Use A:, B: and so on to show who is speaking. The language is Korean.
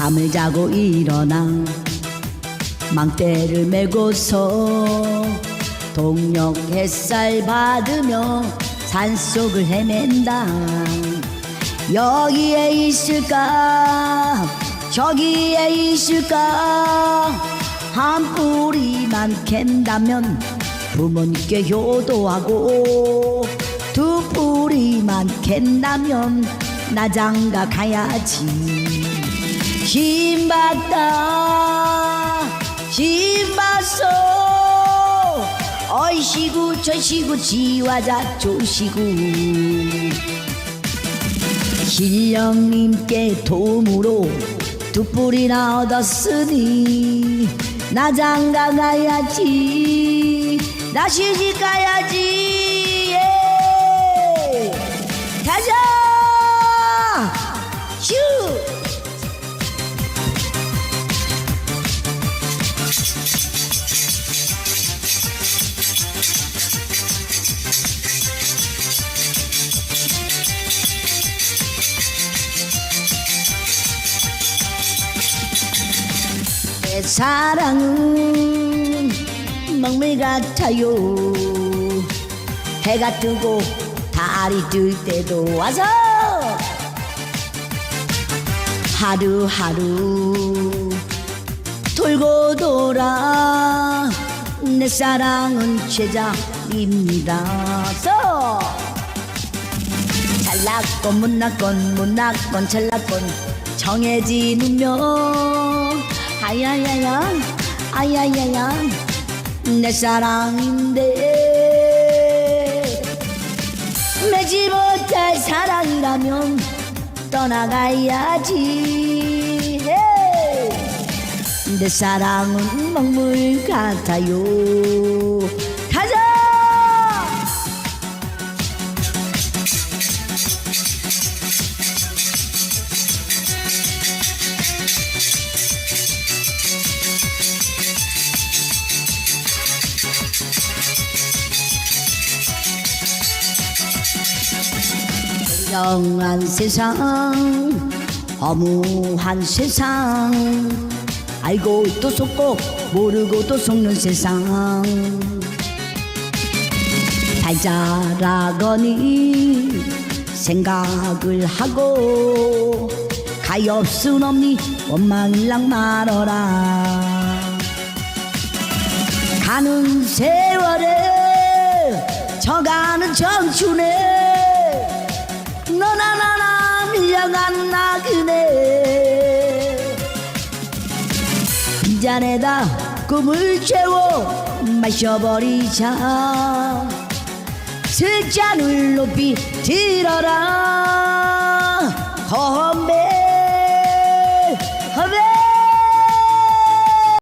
A: 잠을 자고 일어나 망대를 메고서 동력 햇살 받으며 산속을 헤맨다. 여기에 있을까? 저기에 있을까? 한 뿌리만 캔다면 부모님께 효도하고 두 뿌리만 캔다면 나 장가 가야지 신봤다. 신봤어 어이시구 저시구 지화자 조시구. 신령님께 도움으로 두 뿌리나 얻었으니 나 장가 가야지. 나 시집 가야 내 사랑은 먹물 같아요. 해가 뜨고 달이 뜰 때도 와서 하루하루 돌고 돌아 내 사랑은 최자입니다. 서 잘났건 못났건 못났건 잘났건 정해진 운명 아야야야 아야야야 내 사랑인데. 매지 못할 사랑이라면 떠나가야지. 내 사랑은 먹물 같아요 영한 세상 허무한 세상. 알고 또 속고 모르고 또 속는 세상. 달자라거니 생각을 하고 가엾은 없니 원망일랑 말어라. 가는 세월에 저가는 청춘에 너나 나나 밀려간 나그네. 빈잔에다 꿈을 채워 마셔버리자. 술잔을 높이 들어라